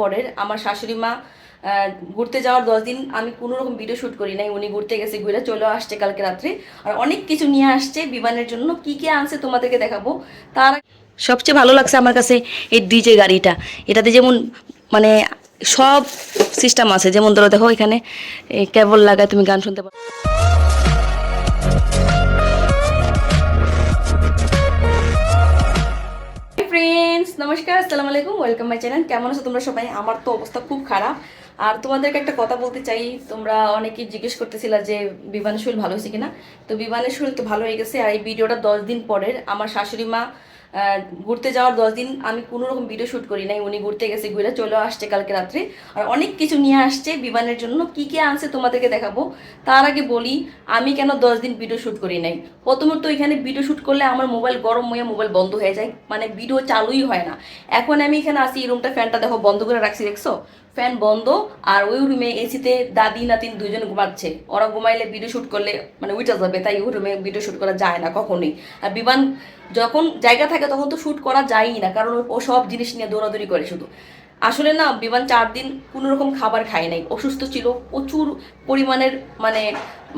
পরের আমার শাশুড়ি মা ঘুরতে যাওয়ার দশ দিন আমি কোনো রকম ভিডিও শ্যুট করি নাই, উনি ঘুরতে গেছে, ঘুরে চলে আসছে কালকে রাত্রে। আর অনেক কিছু নিয়ে আসছে বিমানের জন্য, কি কি আনছে তোমাদেরকে দেখাবো। তার সবচেয়ে ভালো লাগছে আমার কাছে এই ডিজে গাড়িটা। এটাতে যেমন মানে সব সিস্টেম আছে, যেমন ধরো দেখো এখানে কেবল লাগায় তুমি গান শুনতে পারো। নমস্কার, আসসালামু আলাইকুম ওয়েলকাম মাই চ্যানেল কেমন আছো তোমরা সবাই? আমার তো অবস্থা খুব খারাপ। আর তোমাদেরকে একটা কথা বলতে চাই। তোমরা অনেকেই জিজ্ঞেস করতেছিলা যে, বিমানের শরীর ভালো হয়েছে কিনা? তো বিমানের শরীর তো ভালো হয়ে গেছে। আর এই ভিডিওটা দশ দিন পরের। আমার শাশুড়ি মা ঘুরতে যাওয়ার দশ দিন আমি কোনো রকম ভিডিও শ্যুট করি নাই। উনি ঘুরতে গেছে, ঘুরে চলে আসছে কালকে রাত্রে। আর অনেক কিছু নিয়ে আসছে বিমানের জন্য। কি কি আনছে তোমাদেরকে দেখাবো। তার আগে বলি, আমি কেন দশ দিন ভিডিও শ্যুট করি নাই? প্রথমত এখানে ভিডিও শ্যুট করলে আমার মোবাইল গরম হয়ে মোবাইল বন্ধ হয়ে যায়। মানে ভিডিও চালুই হয় না। এখন আমি এখানে আসি রুমটা ফ্যানটা দেখো, বন্ধ করে রাখছি, দেখছ? ফ্যান বন্ধ আর ওই রুমে এসিতে দাদি, নাতিন দুজন ঘুমাচ্ছে। ওরা ঘুমাইলে ভিডিও শ্যুট করলে মানে উইটা যাবে, তাই ওই রুমে ভিডিও শ্যুট করা যায় না কখনোই। আর বিমান যখন জায়গা থাকে তখন তো শ্যুট করা যায়ই না, কারণ ও সব জিনিস নিয়ে দৌড়াদৌড়ি করে শুধু। আসলে না, বিমান চার দিন কোনো রকম খাবার খায় নাই। অসুস্থ ছিল, প্রচুর পরিমাণের মানে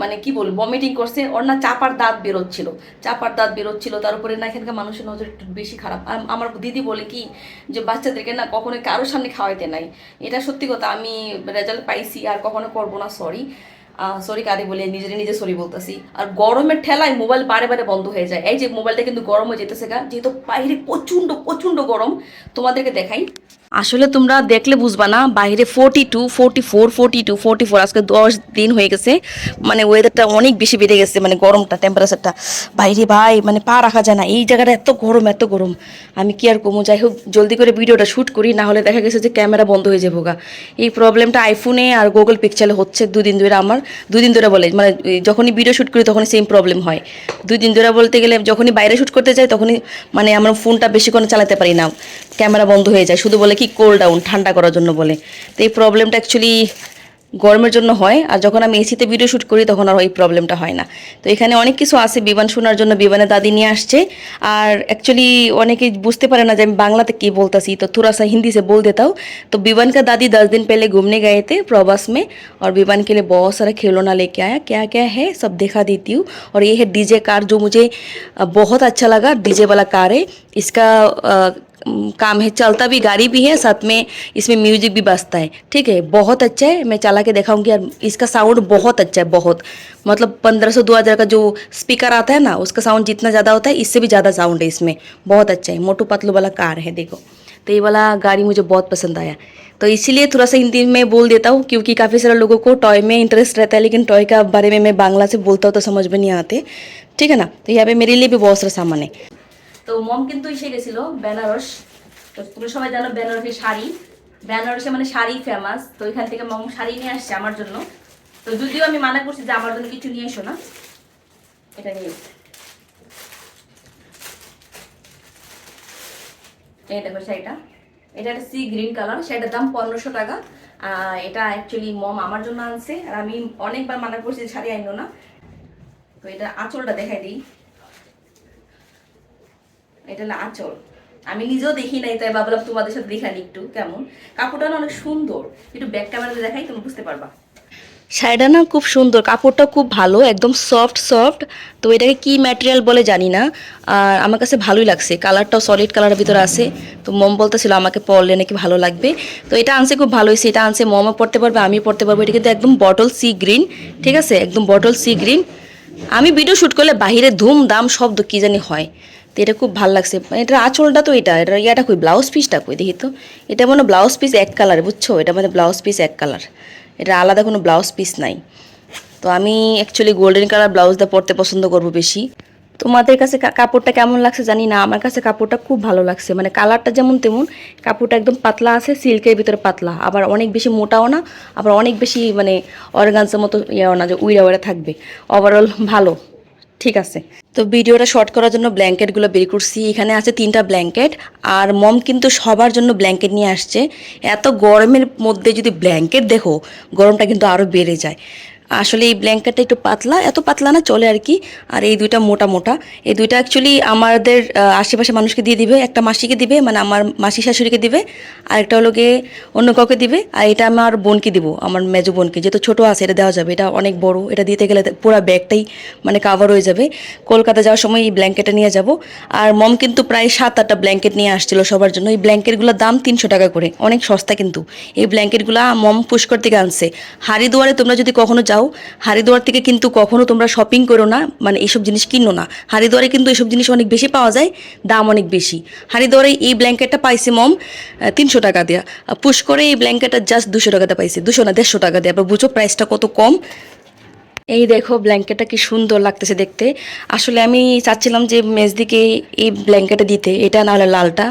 মানে কি বলব ভমিটিং করছে। ওর না চাপার দাঁত বেরোচ্ছিল। চাপার দাঁত বেরোচ্ছিল, তার উপরে না এখানকার মানুষের নজর একটু বেশি খারাপ। আর আমার দিদি বলে কি যে, বাচ্চাদেরকে না কখনো কারোর সামনে খাওয়াইতে নাই। এটা সত্যি কথা, আমি রেজাল্ট পাইছি, আর কখনো করব না সরি সরি কারে বলে, নিজেরে নিজে সরি বলতেছি। আর গরমের ঠেলায় মোবাইল বারে বারে বন্ধ হয়ে যায়। এই যে মোবাইলটা কিন্তু গরম হয়ে যেতেছে গা, যেহেতু বাইরে প্রচণ্ড প্রচণ্ড গরম, তোমাদেরকে দেখাই। আসলে তোমরা দেখলে বুঝবা না, বাইরে forty two forty four forty two forty four আজকে দশ দিন হয়ে গেছে মানে ওয়েদারটা অনেক বেশি বেড়ে গেছে মানে গরমটা টেম্পারেচারটা বাইরে ভাই মানে পা রাখা যায় না, এই জায়গাটা এত গরম এত গরম। আমি কি আর কমু, যাই হোক, জলদি করে ভিডিওটা শ্যুট করি, না হলে দেখা গেছে যে ক্যামেরা বন্ধ হয়ে যাব গা। এই প্রবলেমটা আইফোনে আর গুগল পিকচারে হচ্ছে দুদিন ধরে আমার, দুদিন ধরে বলে মানে যখনই ভিডিও শ্যুট করি তখনই সেম প্রবলেম হয়। দুই দিন ধরে বলতে গেলে যখনই বাইরে শ্যুট করতে যাই, তখনই মানে আমার ফোনটা বেশিক্ষণ চালাতে পারি না ক্যামেরা বন্ধ হয়ে যায়, শুধু বলে কি কোল ডাউন ঠান্ডা করার জন্য বলে তো এই প্রবলেমটা অ্যাকচুয়ালি গরমের জন্য হয় আর যখন আমি এসিতে ভিডিও শ্যুট করি তখন আর এই প্রবলেমটা হয় না তো এখানে অনেক কিছু আছে বিমান শোনার জন্য বিমানে দাদি নিয়ে আসছে আর অ্যাকচুয়ালি অনেকে বুঝতে পারে না যে আমি বাংলাতে কি বলতাছি तो थोड़ा सा हिंदी से बोल देता हूँ तो विवन का दादी दस दिन पहले घूमने गए थे प्रवास में और विवन के लिए बहुत सारा खिलौना लेके आया क्या क्या है सब दिखा देती हूँ और ये है डीजे कार जो मुझे अ, बहुत अच्छा लगा डीजे वाला कार है इसका अ, उम, काम है, चलता भी, गाड़ी भी है, साथ में इसमें म्यूज़िक भी बजता है। ठीक है, बहुत अच्छा है, मैं चला के दिखाऊँगी यार, इसका साउंड बहुत अच्छा है, बहुत। मतलब पंद्रह सौ, दो हज़ार का जो स्पीकर आता है ना, उसका साउंड जितना ज़्यादा होता है, इससे भी ज़्यादा साउंड है इसमें। बहुत अच्छा है, मोटू पतलू वाला कार है, देखो। तो ये वाला गाड़ी मुझे बहुत पसंद आया। तो इसीलिए थोड़ा सा हिंदी में बोल देता हूँ, क्योंकि काफ़ी सारे लोगों को टॉय में इंटरेस्ट रहता है, लेकिन टॉय का बारे में मैं बांग्ला से बोलता हूँ तो समझ में नहीं आते। ठीक है ना? तो यहाँ पे मेरे लिए भी बहुत सारा सामान है। তো মম কিন্তু এসে গেছিল, বেনারস। তো তুমি সবাই জানো বেনারসের শাড়ি। বেনারসে মানে শাড়ি ফেমাস তো এখান থেকে মম শাড়ি নিয়ে আসছে আমার জন্য। তো যদিও আমি মানা করছি যে আমার জন্য কিছু নিয়ে এসো না। এটা নিয়ে এই দেখো শাড়িটা। এটা একটা সি গ্রিন কালার শাড়িটার দাম পনেরোশো টাকা। এটা অ্যাকচুয়ালি মম আমার জন্য আনছে। আর আমি অনেকবার মানা করছি শাড়ি আনলো না। তো এটা আঁচলটা দেখাই দিই। এটা হলো আঁচল। আমি নিজেও দেখি নাই, তাই ভাবলাম তোমাদের সাথে দেখানি একটু, কেমন? কাপড়টা না অনেক সুন্দর। একটু ব্যাক ক্যামেরাতে দেখাই তুমি বুঝতে পারবা। শাড়িটা না খুব সুন্দর, কাপড়টা খুব ভালো, একদম সফট সফট তো এটাকে কি ম্যাটেরিয়াল বলে জানি না, আর আমার কাছে ভালোই লাগছে। কালারটাও সলিড কালারের ভিতরে আছে। তো মম বলতেছিল আমাকে পরলে নাকি ভালো লাগবে। তো এটা আনছে খুব ভালো হয়েছে, এটা আনছে মমও পড়তে পারবে আমি পড়তে পারব। এটা কিন্তু একদম বটল সি গ্রিন ঠিক আছে? একদম বটল সি গ্রিন আমি ভিডিও শ্যুট করলে বাহিরে ধুম দাম শব্দ কি জানি হয়। তো এটা খুব ভালো লাগছে। এটা আঁচলটা তো এটা এটা ইয়াটা কই ব্লাউজ পিসটা কই দেখি তো। এটা মনে ব্লাউজ পিস এক কালার বুঝছ? এটা মানে ব্লাউজ পিস এক কালার এটা আলাদা কোনো ব্লাউজ পিস নাই। তো আমি অ্যাকচুয়ালি গোল্ডেন কালার ব্লাউজটা পরতে পছন্দ করব বেশি। তোমাদের কাছে কাপড়টা কেমন লাগছে জানি না, আমার কাছে কাপড়টা খুব ভালো লাগছে। মানে কালারটা যেমন তেমন, কাপড়টা একদম পাতলা আছে সিল্কের ভিতরে পাতলা। আবার অনেক বেশি মোটাও না, আবার অনেক বেশি মানে অর্গানসের মতো ইয়েও না যে উইরা উইরা থাকবে। ওভারঅল ভালো। ঠিক আছে। তো ভিডিওটা শর্ট করার জন্য ব্ল্যাঙ্কেটগুলো বের করছি। এখানে আছে তিনটা ব্ল্যাঙ্কেট আর মম কিন্তু সবার জন্য ব্ল্যাঙ্কেট নিয়ে আসছে। এত গরমের মধ্যে যদি ব্ল্যাঙ্কেট দেখো, গরমটা কিন্তু আরও বেড়ে যায়। আসলে এই ব্ল্যাঙ্কেটটা একটু পাতলা, এত পাতলা না চলে আর কি। আর এই দুইটা মোটা মোটা। এই দুইটা অ্যাকচুয়ালি আমাদের আশেপাশে মানুষকে দিয়ে দিবে, একটা মাসিকে দিবে মানে আমার মাসি শাশুড়িকে দিবে আর একটা হলো গিয়ে অন্য কাউকে দিবে, আর এটা আমার বোনকে দিব, আমার মেজো বোনকে, যেহেতু ছোটো আছে, এটা দেওয়া যাবে, এটা অনেক বড়, এটা দিতে গেলে পুরো ব্যাগটাই মানে কাভার হয়ে যাবে। কলকাতা যাওয়ার সময় এই ব্ল্যাঙ্কেটটা নিয়ে যাব। আর মম কিন্তু প্রায় সাত আটটা ব্ল্যাঙ্কেট নিয়ে আসছিল সবার জন্য। এই ব্ল্যাঙ্কেটগুলোর দাম তিনশো টাকা করে, অনেক সস্তা কিন্তু। এই ব্ল্যাঙ্কেটগুলো মম পুষ্কর থেকে আনছে। হারিদুয়ারে তোমরা যদি কখনো যাও হারিদুয়ার থেকে কিন্তু কখনো তোমরা শপিং করো না মানে এইসব জিনিস কিনো না। হারিদুয়ারে কিন্তু এইসব জিনিস অনেক বেশি পাওয়া যায়, দাম অনেক বেশি। হারিদুয়ারে এই ব্ল্যাঙ্কেটটা পাইছে মম তিনশো টাকা দেওয়া পুষ্করে এই ব্ল্যাঙ্কেটটা জাস্ট দুশো টাকাতে পাইছে, দুশো না দেড়শো টাকা দেওয়া বুঝো প্রাইসটা কত কম? এই দেখো ব্ল্যাঙ্কেটটা কি সুন্দর লাগতেছে দেখতে। আসলে আমি চাচ্ছিলাম যে মেজদিকে এই ব্ল্যাঙ্কেটটা দিতে, এটা না হলে লালটা।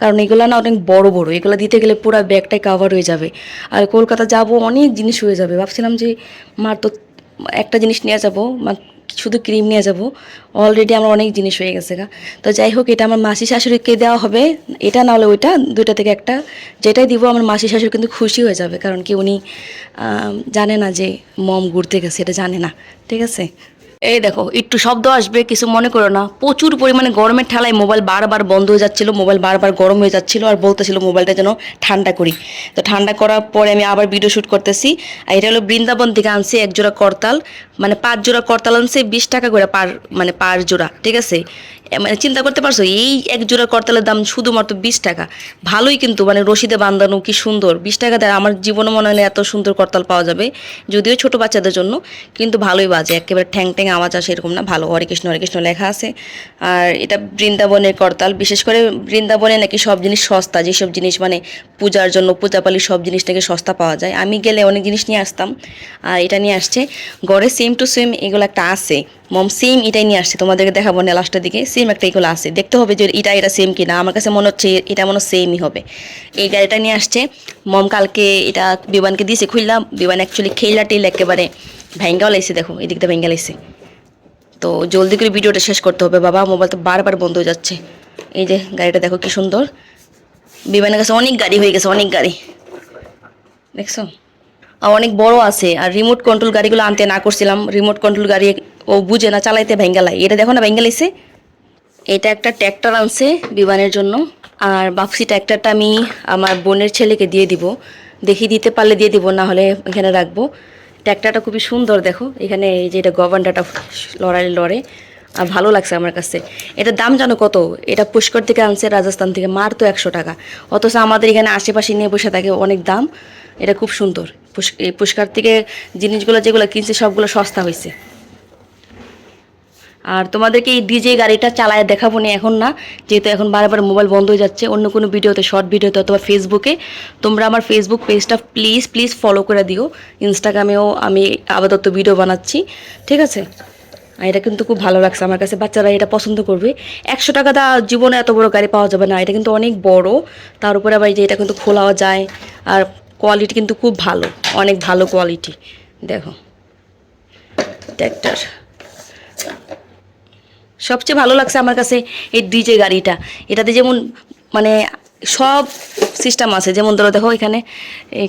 কারণ এগুলো না অনেক বড় বড়, এগুলো দিতে গেলে পুরো ব্যাগটাই কাভার হয়ে যাবে। আর কলকাতা যাব অনেক জিনিস হয়ে যাবে। ভাবছিলাম যে, মার তো একটা জিনিস নিয়ে যাব শুধু ক্রিম নিয়ে যাব। অলরেডি আমার অনেক জিনিস হয়ে গেছে গা। তো যাই হোক, এটা আমার মাসি শাশুড়িকে দেওয়া হবে। এটা না হলে ওইটা, দুইটা থেকে একটা। যেটাই দিব, আমার মাসি শাশুড়ি কিন্তু খুশি হয়ে যাবে। কারণ কি উনি জানে না যে মম ঘুরতে গেছে, এটা জানে না। ঠিক আছে? এই দেখো, একটু শব্দ আসবে, কিছু মনে করো না। প্রচুর পরিমাণে গরমের ঠেলায় মোবাইল বারবার বন্ধ হয়ে যাচ্ছিল মোবাইল বারবার গরম হয়ে যাচ্ছিল আর বলতেছিল মোবাইলটা যেন ঠান্ডা করি। তো ঠান্ডা করার পরে আমি আবার ভিডিও শ্যুট করতেছি। আর এটা হলো বৃন্দাবন থেকে আনছি এক জোড়া করতাল। মানে পাঁচ জোড়া করতাল আনছে, বিশ টাকা করে পার মানে পার জোড়া, ঠিক আছে? মানে চিন্তা করতে পারছ, এই এক জোড়া করতালের দাম শুধুমাত্র বিশ টাকা। ভালোই কিন্তু মানে রশিদে বান্ধানো কি সুন্দর। বিশ টাকা দেয়, আমার জীবনে মনে হয় না এত সুন্দর করতাল পাওয়া যাবে, যদিও ছোট বাচ্চাদের জন্য, কিন্তু ভালোই বাজে, একেবারে ঠ্যাং ঠ্যাং আওয়াজ আসে এরকম না, ভালো হরে কৃষ্ণ হরে কৃষ্ণ লেখা আছে। আর এটা বৃন্দাবনের করতাল, বিশেষ করে বৃন্দাবনে নাকি সব জিনিস সস্তা, যেসব জিনিস মানে পূজার জন্য পূজাপালি সব জিনিস নাকি সস্তা পাওয়া যায়। আমি গেলে অনেক জিনিস নিয়ে আসতাম, আর এটা নিয়ে আসছে। গড়ে সেম টু সেম এগুলো একটা আছে। মম সেম এটাই নিয়ে আসছে, তোমাদেরকে দেখাবো না লাস্টের দিকে সেম একটা এগুলো আছে। দেখতে হবে যে এটা এটা সেম কিনা। আমার কাছে মনে হচ্ছে এটা মনে সেমই হবে। এই গাড়িটা নিয়ে আসছে। মম কালকে এটা বিমানকে দিয়েছে খুললাম। বিমান অ্যাকচুয়ালি খেলা টেল একেবারে ভেঙ্গাও লাইছে, দেখো এদিকটা ভেঙ্গা লাইছে। তো জলদি করে ভিডিওটা শেষ করতে হবে। বাবা মোবাইল তো বারবার বন্ধ হয়ে যাচ্ছে। এই যে, গাড়িটা দেখো কি সুন্দর। বিমানের কাছে অনেক গাড়ি হয়ে গেছে, অনেক গাড়ি। দেখছ? আর অনেক বড় আছে। আর রিমোট কন্ট্রোল গাড়িগুলো আনতে না করছিলাম। রিমোট কন্ট্রোল গাড়ি ও বুঝে না, চালাইতে ভেঙ্গালাই এটা দেখো না ভেঙ্গালাইছে এটা একটা ট্র্যাক্টর আনছে বিমানের জন্য। আর বাপসি ট্র্যাক্টরটা আমি আমার বোনের ছেলেকে দিয়ে দিব। দেখি দিতে পারলে দিয়ে দিব, না হলে এখানে রাখব। ট্র্যাক্টরটা খুবই সুন্দর, দেখো। এখানে এই যে এটা গভর্নরটা লড়াই লড়ে, আর ভালো লাগছে আমার কাছে। এটার দাম জানো কত? এটা পুষ্কর থেকে আনছে, রাজস্থান থেকে মার তো একশো টাকা। অথচ আমাদের এখানে আশেপাশে নিয়ে বসে থাকে অনেক দাম। এটা খুব সুন্দর। পুষ্কার থেকে জিনিসগুলো যেগুলো কিনছে, সবগুলো সস্তা হয়েছে। আর তোমাদেরকে এই ডিজে গাড়িটা চালায় দেখাবো না এখন না, যেহেতু এখন বারবার মোবাইল বন্ধ হয়ে যাচ্ছে, অন্য কোনো ভিডিওতে শর্ট ভিডিওতে অথবা ফেসবুকে তোমরা আমার ফেসবুক পেজটা প্লিজ প্লিজ ফলো করে দিও। ইনস্টাগ্রামেও আমি আপাতত ভিডিও বানাচ্ছি, ঠিক আছে? আর এটা কিন্তু খুব ভালো লাগছে আমার কাছে, বাচ্চারা এটা পছন্দ করবে। একশো টাকা দা জীবনে এত বড় গাড়ি পাওয়া যাবে না, এটা কিন্তু অনেক বড়, তার উপরে আবার যে এটা কিন্তু খোলাও যায়, আর কোয়ালিটি কিন্তু খুব ভালো, অনেক ভালো কোয়ালিটি দেখো। ট্র্যাক্টর সবচেয়ে ভালো লাগছে আমার কাছে এই ডিজে গাড়িটা। এটাতে যেমন মানে সব সিস্টেম আছে। যেমন ধরো দেখো এখানে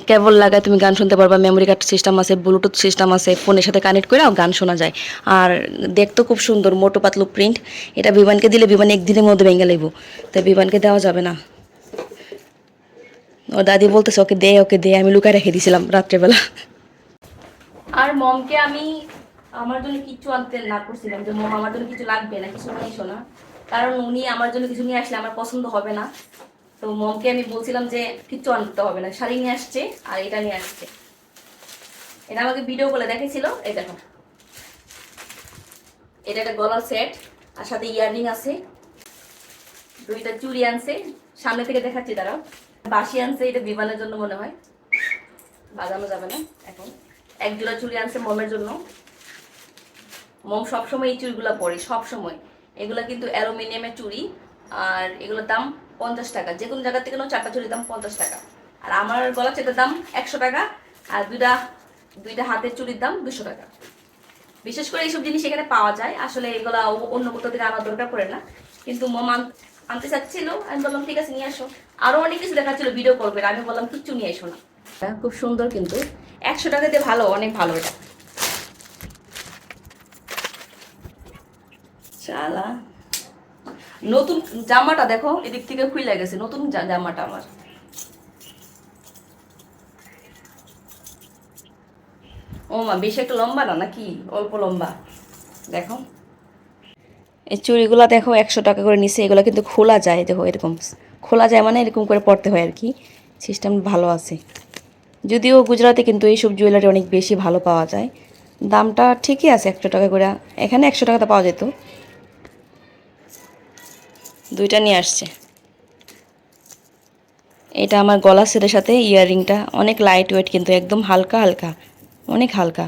কেবল লাগায় তুমি গান শুনতে পারবা মেমোরি কার্ড সিস্টেম আছে ব্লুটুথ সিস্টেম আছে ফোনের সাথে কানেক্ট করেও গান শোনা যায়। আর দেখতে খুব সুন্দর, মোটো পাতলু প্রিন্ট এটা বিমানকে দিলে বিমান একদিনের মধ্যে ভেঙে লাগবো তাই বিমানকে দেওয়া যাবে না। ও দাদি বলতেছে, ওকে দে ওকে দে। আমি লুকায় রেখে দিয়েছিলাম রাত্রেবেলা। আর মমকে আমি আমার জন্য কিছু আনতে না করছিলাম, যে মম আমার জন্য কিছু লাগবে না, কিছু নিয়ে না। কারণ উনি আমার জন্য কিছু নিয়ে আসলে আমার পছন্দ হবে না। তো মমকে আমি বলছিলাম যে কিচ্ছু আনতে হবে না। শাড়ি নিয়ে আসছে আর এটা নিয়ে আসছে। এটা আমাকে ভিডিও করে দেখেছিল এই দেখো। এটা একটা গলার সেট আর সাথে ইয়াররিং আছে। দুইটা চুড়ি আনছে। সামনে থেকে দেখাচ্ছি দাঁড়াও বাসি আনছে, এটা বিমানের জন্য মনে হয়। বাজানো যাবে না এখন। এক জোড়া চুড়ি আনছে মমের জন্য। মম সবসময় এই চুড়িগুলো পরে, সবসময়। এগুলো কিন্তু অ্যালুমিনিয়ামের চুড়ি, আর এগুলোর দাম পঞ্চাশ টাকা। যে কোনো জায়গা থেকে নাও চারটা চুড়ির দাম পঞ্চাশ টাকা। আর আমার গলা চেটের দাম একশো টাকা, আর দুইটা দুইটা হাতের চুড়ির দাম দুশো টাকা। বিশেষ করে এইসব জিনিস এখানে পাওয়া যায়। আসলে এগুলো অন্য কোথাও থেকে আনার দরকার পড়ে না। কিন্তু মম আনতে চাচ্ছিল, আমি বললাম, ঠিক আছে, নিয়ে আসো। আরও অনেক কিছু দেখাচ্ছিল ভিডিও করবে আমি বললাম, কিচ্ছু নিয়ে এসো না। খুব সুন্দর কিন্তু। একশো টাকা দিয়ে ভালো, অনেক ভালো এটা। শালা নতুন জামাটা দেখো, এদিক থেকে খুলে গেছে, নতুন জামাটা আমার। ও মা, বেশি একটা লম্বা না নাকি? অল্প লম্বা। দেখো। এই চুড়িগুলো দেখো, একশো টাকা করে নিচে এগুলো কিন্তু খোলা যায়, দেখো, এরকম। খোলা যায় মানে এরকম করে পড়তে হয় আর কি। সিস্টেম ভালো আছে। যদিও গুজরাটে কিন্তু এইসব জুয়েলারি অনেক বেশি ভালো পাওয়া যায়। দামটা ঠিকই আছে, একশো টাকা করে। এখানে একশো টাকাতে পাওয়া যেত। দুইটা নিয়ে আসছে। এটা আমার গলা সেটের সাথে ইয়াররিংটা। অনেক লাইট ওয়েট কিন্তু, একদম হালকা হালকা, অনেক হালকা।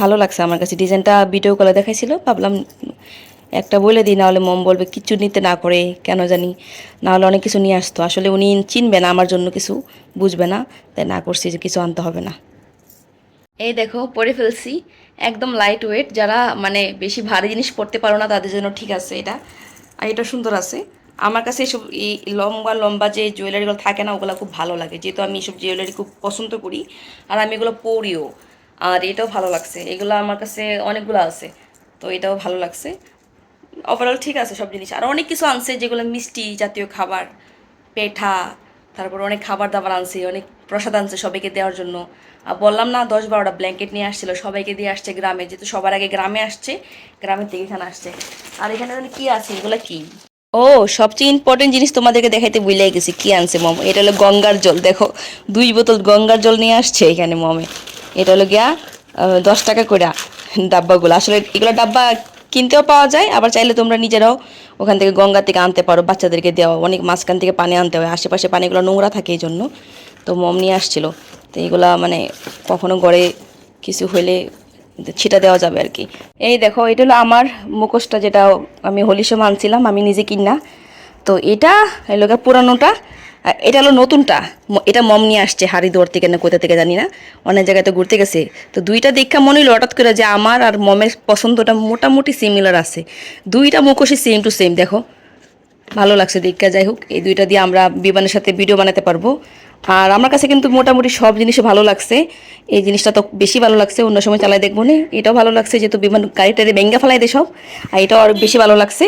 ভালো লাগছে আমার কাছে। ডিজাইনটা ভিডিও কলে দেখাইছিল, ভাবলাম একটা বলে দিই, নাহলে মম বলবে, কিচ্ছু নিতে না করে, কেন জানি? নাহলে অনেক কিছু নিয়ে আসতো। আসলে উনি চিনবে না, আমার জন্য কিছু বুঝবে না, তাই না করছি যে কিছু আনতে হবে না। এই দেখো, পরে ফেলছি। একদম লাইট ওয়েট যারা মানে বেশি ভারী জিনিস পড়তে পারো না, তাদের জন্য ঠিক আছে এটা। আর এটা সুন্দর আছে। আমার কাছে এসব এই লম্বা লম্বা যে জুয়েলারিগুলো থাকে না, ওগুলো খুব ভালো লাগে। যেহেতু আমি এসব জুয়েলারি খুব পছন্দ করি, আর আমি এগুলো পরিও, আর এটাও ভালো লাগছে। এগুলো আমার কাছে অনেকগুলো আছে, তো এটাও ভালো লাগছে। ওভারঅল ঠিক আছে সব জিনিস। আর অনেক কিছু আনছে, যেগুলো মিষ্টি জাতীয় খাবার, পেঠা, তারপর অনেক খাবার দাবার আনছে, অনেক প্রসাদ আনছে সবাইকে দেওয়ার জন্য। বললাম না, দশ বারোটা ব্ল্যাঙ্কেট নিয়ে আসছিল, সবাইকে দিয়ে আসছে গ্রামে। যেহেতু সবার আগে গ্রামে আসছে গ্রামের থেকে এখানে আসছে। আর এখানে কি আছে? এগুলো কি? ও, সবচেয়ে ইম্পর্টেন্ট জিনিস তোমাদেরকে দেখাইতে ভুলে গেছি। কি আনছে মম? এটা হলো গঙ্গার জল। দেখো, দুই বোতল গঙ্গার জল নিয়ে আসছে এখানে মমে। এটা হলো গিয়া দশ টাকা করে ডাব্বাগুলো। আসলে এগুলো ডাব্বা কিনতেও পাওয়া যায়, আবার চাইলে তোমরা নিজেরাও ওখান থেকে গঙ্গা থেকে আনতে পারো, বাচ্চাদেরকে দেওয়া। অনেক মাঝখান থেকে পানি আনতে হয়। আশেপাশে পানিগুলো নোংরা থাকে এই জন্য তো মম নিয়ে আসছিল। তো এইগুলা মানে কখনো গড়ে কিছু হইলে ছিটা দেওয়া যাবে আর কি। এই দেখো, এটা হলো আমার মুখোশটা যেটা আমি হোলির সময় আনছিলাম আমি নিজে কিনা। তো এটা হলো পুরানোটা এটা হলো নতুনটা। এটা মম নিয়ে আসছে দৌড় থেকে না কোথা থেকে জানি না। অনেক জায়গায় তো ঘুরতে গেছে। তো দুইটা দেখা মনে হলো হঠাৎ করে যে আমার আর মমের পছন্দটা মোটামুটি সিমিলার আছে। দুইটা মুখোশই সেম টু সেম দেখো। ভালো লাগছে, দেখা যাই হোক, এই দুইটা দিয়ে আমরা বিমানের সাথে ভিডিও বানাতে পারব। আর আমার কাছে কিন্তু মোটামুটি সব জিনিসই ভালো লাগছে। এই জিনিসটা তো বেশি ভালো লাগছে, অন্য সময় চালাই দেখব না। এটাও ভালো লাগছে, যেহেতু বিমান গাড়িটা দিয়ে ব্যাঙ্গা ফেলাই দেয় সব। আর এটাও আর বেশি ভালো লাগছে।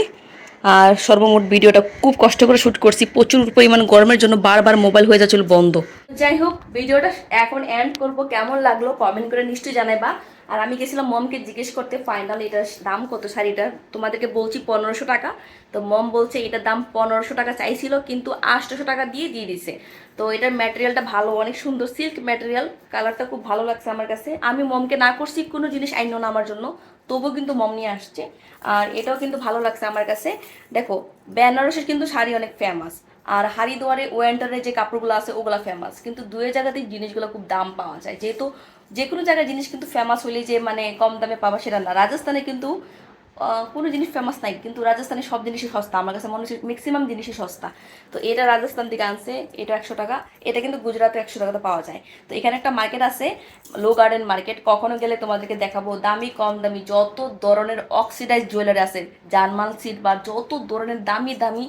আর সর্বমোট ভিডিওটা খুব কষ্ট করে শ্যুট করছি, প্রচুর পরিমাণ গরমের জন্য বারবার মোবাইল হয়ে যাচ্ছিল বন্ধ। যাই হোক, ভিডিওটা এখন এন্ড করব। কেমন লাগল কমেন্ট করে নিশ্চয়ই জানাইবা। আর আমি গেছিলাম মমকে জিজ্ঞেস করতে, ফাইনাল এটার দাম কত শাড়িটার তোমাদেরকে বলছি পনেরোশো টাকা। তো মম বলছে, এটার দাম পনেরোশো টাকা চাইছিল, কিন্তু আটশোশো টাকা দিয়ে দিয়ে দিছে। তো এটার ম্যাটেরিয়ালটা ভালো, অনেক সুন্দর সিল্ক ম্যাটেরিয়াল কালারটা খুব ভালো লাগছে আমার কাছে। আমি মমকে না করছি, কোনো জিনিস আইন না আমার জন্য, তবুও কিন্তু মম নিয়ে আসছে। আর এটাও কিন্তু ভালো লাগছে আমার কাছে। দেখো, বেনারসের কিন্তু শাড়ি অনেক ফেমাস আর হারিদুয়ারে ওয়েন্টারের যে কাপড়গুলো আছে, ওগুলো ফেমাস কিন্তু দুয়ে জায়গাতেই জিনিসগুলো খুব দাম পাওয়া যায়। যেহেতু যে কোনো জায়গায় জিনিস কিন্তু ফেমাস হলে যে মানে কম দামে পাওয়া সেটা না। রাজস্থানে কিন্তু কোনো জিনিস ফেমাস নাই, কিন্তু রাজস্থানে সব জিনিসই সস্তা। আমার কাছে মনে হচ্ছে ম্যাক্সিমাম জিনিসই সস্তা। তো এটা রাজস্থান থেকে আনছে, এটা একশো টাকা। এটা কিন্তু গুজরাটে একশো টাকাতে পাওয়া যায়। তো এখানে একটা মার্কেট আছে লো গার্ডেন মার্কেট কখনো গেলে তোমাদেরকে দেখাবো, দামি, কম দামি, যত ধরনের অক্সিডাইজ জুয়েলারি আছে, জার্মান সিট বা যত ধরনের দামি দামি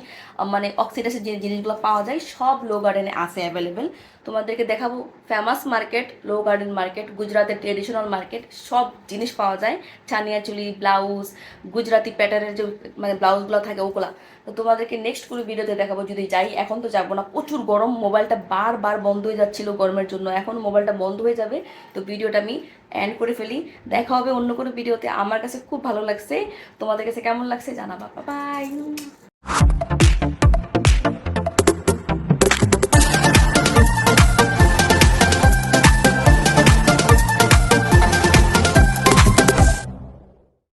মানে অক্সিডাইজের যে জিনিসগুলো পাওয়া যায়, সব লো গার্ডেনে আছে অ্যাভেলেবেল তোমাদেরকে দেখাবো famous market Law Garden market গুজরাটের ট্রেডিশনাল মার্কেট সব জিনিস পাওয়া যায়। ছানিয়া চুলি ব্লাউজ গুজরাটি প্যাটার্নের যে মানে ব্লাউজগুলো থাকে ওগুলা। তো তোমাদেরকে নেক্সট কোনো ভিডিওতে দেখাবো, যদি যাই, এখন তো যাব না। প্রচুর গরম, মোবাইলটা বারবার বন্ধ হয়ে যাচ্ছিল গরমের জন্য। এখন মোবাইলটা বন্ধ হয়ে যাবে, তো ভিডিওটা আমি অ্যান্ড করে ফেলি। দেখা হবে অন্য কোনো ভিডিওতে আমার কাছে খুব ভালো লাগছে। তোমাদের কাছে কেমন লাগছে জানাবা। বাই